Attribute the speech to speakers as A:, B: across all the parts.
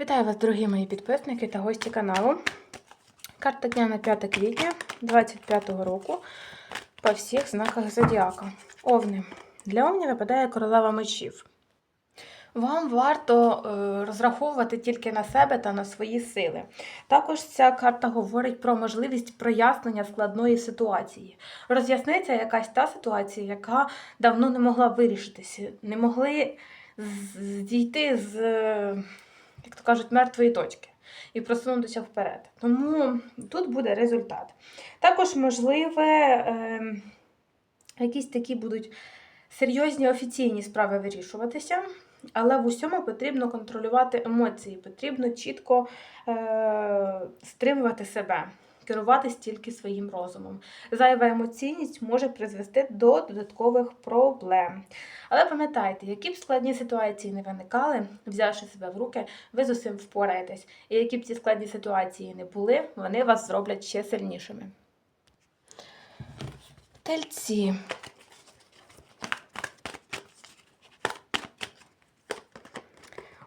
A: Вітаю вас, дорогі мої підписники та гості каналу. Карта дня на 5 квітня 2025 року по всіх знаках зодіака. Овни. Для овні випадає королева мечів. Вам варто е, розраховувати тільки на себе та на свої сили. Також ця карта говорить про можливість прояснення складної ситуації. Роз'ясниться якась та ситуація, яка давно не могла вирішитися, не могли з- дійти з, як то кажуть, мертвої точки і просунутися вперед. Тому тут буде результат. Також, можливе, е, якісь такі будуть серйозні офіційні справи вирішуватися. Але в усьому потрібно контролювати емоції, потрібно чітко е- стримувати себе, керуватись тільки своїм розумом. Зайва емоційність може призвести до додаткових проблем. Але пам'ятайте, які б складні ситуації не виникали, взявши себе в руки, ви з усім впораєтесь. І які б ці складні ситуації не були, вони вас зроблять ще сильнішими. Тельці.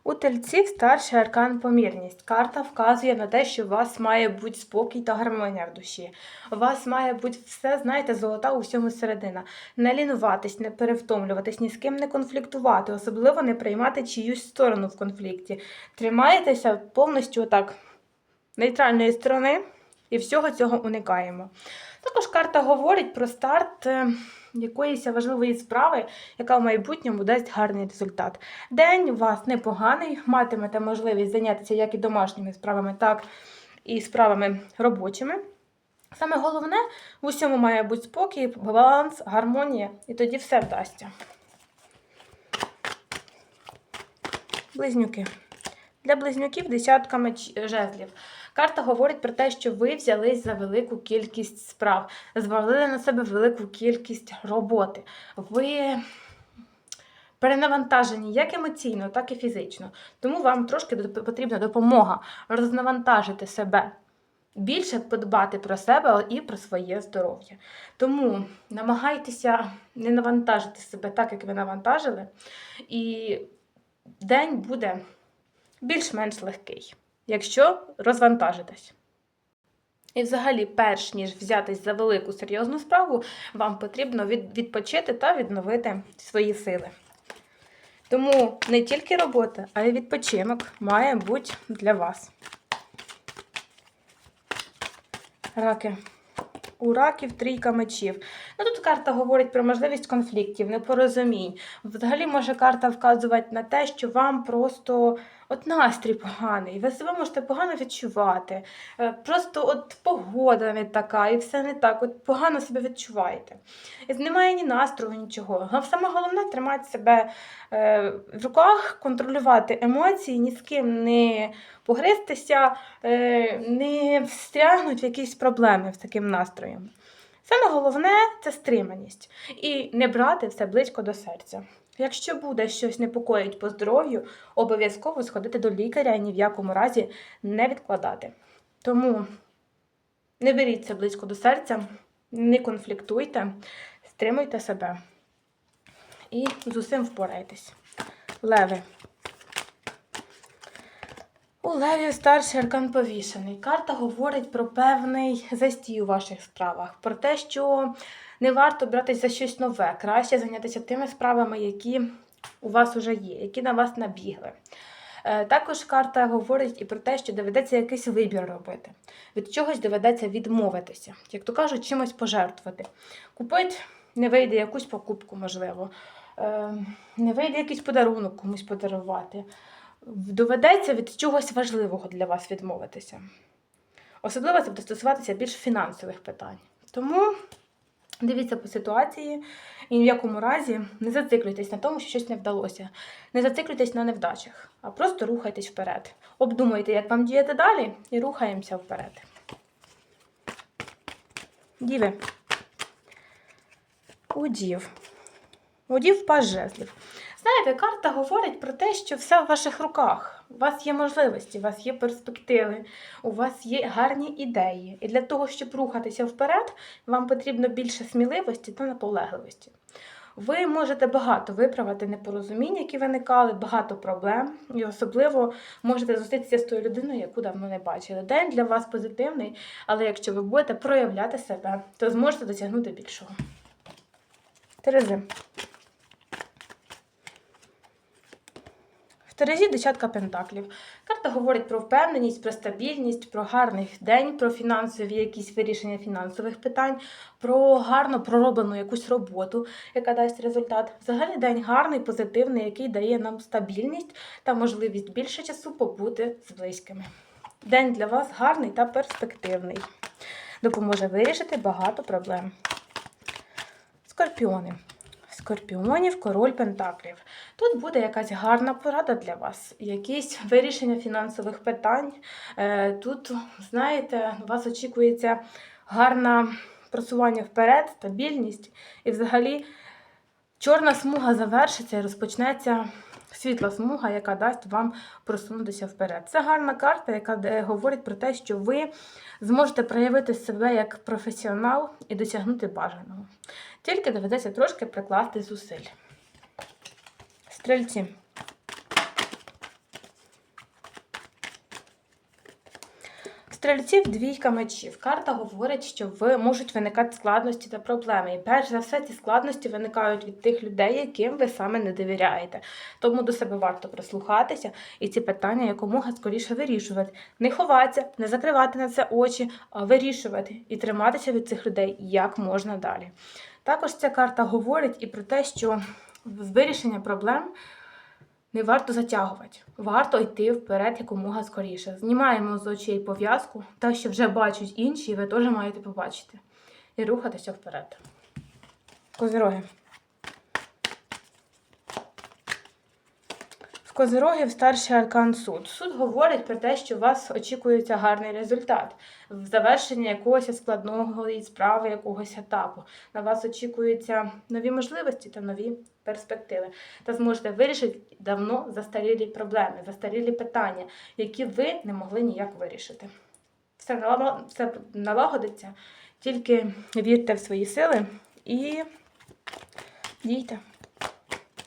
A: У тельців старший аркан помірність. Карта вказує на те, що у вас має бути спокій та гармонія в душі. У вас має бути все, знаєте, золота у всьому середина. Не лінуватись, не перевтомлюватись, ні з ким не конфліктувати, особливо не приймати чиюсь сторону в конфлікті. Тримаєтеся повністю отак нейтральної сторони і всього цього уникаємо. Також карта говорить про старт е, якоїсь важливої справи, яка в майбутньому дасть гарний результат. День у вас непоганий, матимете можливість зайнятися як і домашніми справами, так і справами робочими. Саме головне, в усьому має бути спокій, баланс, гармонія, і тоді все вдасться. Близнюки. Для близнюків десятка жезлів. Карта говорить про те, що ви взялись за велику кількість справ, звалили на себе велику кількість роботи. Ви перенавантажені як емоційно, так і фізично. Тому вам трошки потрібна допомога рознавантажити себе. Більше подбати про себе і про своє здоров'я. Тому намагайтеся не навантажити себе так, як ви навантажили, і день буде більш-менш легкий, якщо розвантажитесь. І взагалі, перш ніж взятись за велику серйозну справу, вам потрібно відпочити та відновити свої сили. Тому не тільки робота, а й відпочинок має бути для вас. Раки. У раків трійка мечів. Ну, тут карта говорить про можливість конфліктів, непорозумінь. Взагалі може карта вказувати на те, що вам просто от настрій поганий, ви себе можете погано відчувати. Е, Просто от погода не така, і все не так. От погано себе відчуваєте. І немає ні настрою, нічого. Саме головне тримати себе е, в руках, контролювати емоції, ні з ким не погристися, е, не встрягнуть в якісь проблеми з таким настроєм. Саме головне це стриманість і не брати все близько до серця. Якщо буде щось непокоїть по здоров'ю, обов'язково сходити до лікаря і ні в якому разі не відкладати. Тому не беріться близько до серця, не конфліктуйте, стримуйте себе і з усім впорайтесь. Леви. У Леві старший аркан повішений. Карта говорить про певний застій у ваших справах, про те, що не варто братись за щось нове, краще зайнятися тими справами, які у вас вже є, які на вас набігли. Е, Також карта говорить і про те, що доведеться якийсь вибір робити. Від чогось доведеться відмовитися, як то кажуть, чимось пожертвувати. Купити не вийде якусь покупку, можливо, Е, не вийде якийсь подарунок комусь подарувати. Доведеться від чогось важливого для вас відмовитися. Особливо це буде стосуватися більш фінансових питань. Тому дивіться по ситуації і в якому разі не зациклюйтесь на тому, що щось не вдалося. Не зациклюйтесь на невдачах, а просто рухайтесь вперед. Обдумуйте, як вам діяти далі, і рухаємося вперед. Діви. Удів. Удів паж жезлів. Знаєте, карта говорить про те, що все в ваших руках. У вас є можливості, у вас є перспективи, у вас є гарні ідеї. І для того, щоб рухатися вперед, вам потрібно більше сміливості та наполегливості. Ви можете багато виправити непорозумінь, які виникали, багато проблем, і особливо можете зустрітися з тою людиною, яку давно не бачили. День для вас позитивний, але якщо ви будете проявляти себе, то зможете досягнути більшого. Терези. В Терезі десятка пентаклів. Карта говорить про впевненість, про стабільність, про гарний день, про фінансові якісь вирішення фінансових питань, про гарно пророблену якусь роботу, яка дасть результат. Взагалі день гарний, позитивний, який дає нам стабільність та можливість більше часу побути з близькими. День для вас гарний та перспективний. Допоможе вирішити багато проблем. Скорпіони. Скорпіонів, король Пентаклів. Тут буде якась гарна порада для вас, якісь вирішення фінансових питань. Е, Тут, знаєте, вас очікується гарне просування вперед, стабільність. І взагалі чорна смуга завершиться і розпочнеться світла смуга, яка дасть вам просунутися вперед. Це гарна карта, яка е, говорить про те, що ви зможете проявити себе як професіонал і досягнути бажаного. Тільки доведеться трошки прикласти зусиль. Стрільці. Стрільців двійка мечів. Карта говорить, що ви можуть виникати складності та проблеми. І перш за все, ці складності виникають від тих людей, яким ви саме не довіряєте. Тому до себе варто прислухатися і ці питання якомога скоріше вирішувати. Не ховатися, не закривати на це очі, а вирішувати і триматися від цих людей як можна далі. Також ця карта говорить і про те, що вирішення проблем не варто затягувати. Варто йти вперед якомога скоріше. Знімаємо з очей пов'язку, те, що вже бачать інші, ви теж маєте побачити. І рухатися вперед. Козироги. В Козирогів старший аркан суд. Суд говорить про те, що у вас очікується гарний результат в завершенні якогось складного справи, якогось етапу. На вас очікуються нові можливості та нові перспективи. Та зможете вирішити давно застарілі проблеми, застарілі питання, які ви не могли ніяк вирішити. Все, все налагодиться, тільки вірте в свої сили і дійте.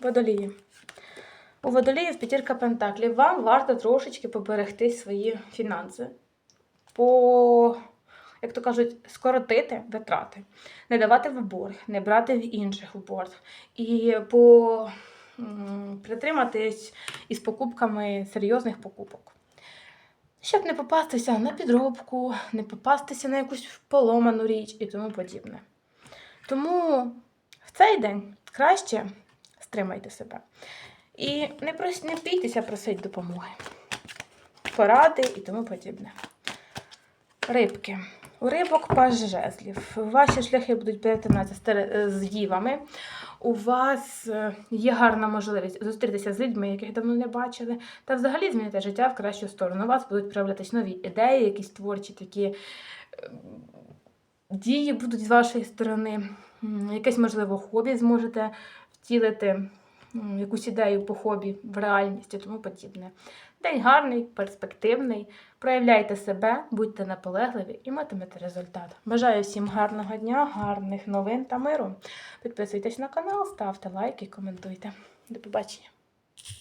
A: Водолії. У водоліїв п'ятірка пентаклів. Вам варто трошечки поберегти свої фінанси, по, як то кажуть, скоротити витрати, не давати в борг, не брати в інших в борг. І по, притриматись із покупками серйозних покупок. Щоб не попастися на підробку, не попастися на якусь поломану річ і тому подібне. Тому в цей день краще стримайте себе. І не, прос... не бійтеся просити допомоги, поради і тому подібне. Рибки. У рибок паж жезлів. Ваші шляхи будуть перетинатися з тере- е, дівами. У вас е, є гарна можливість зустрітися з людьми, яких давно не бачили, та взагалі змінити життя в кращу сторону. У вас будуть проявлятись нові ідеї, якісь творчі такі е, дії будуть з вашої сторони. Якесь, можливо, хобі зможете втілити якусь ідею по хобі в реальність і тому подібне. День гарний, перспективний. Проявляйте себе, будьте наполегливі і матимете результат. Бажаю всім гарного дня, гарних новин та миру. Підписуйтесь на канал, ставте лайки, коментуйте. До побачення.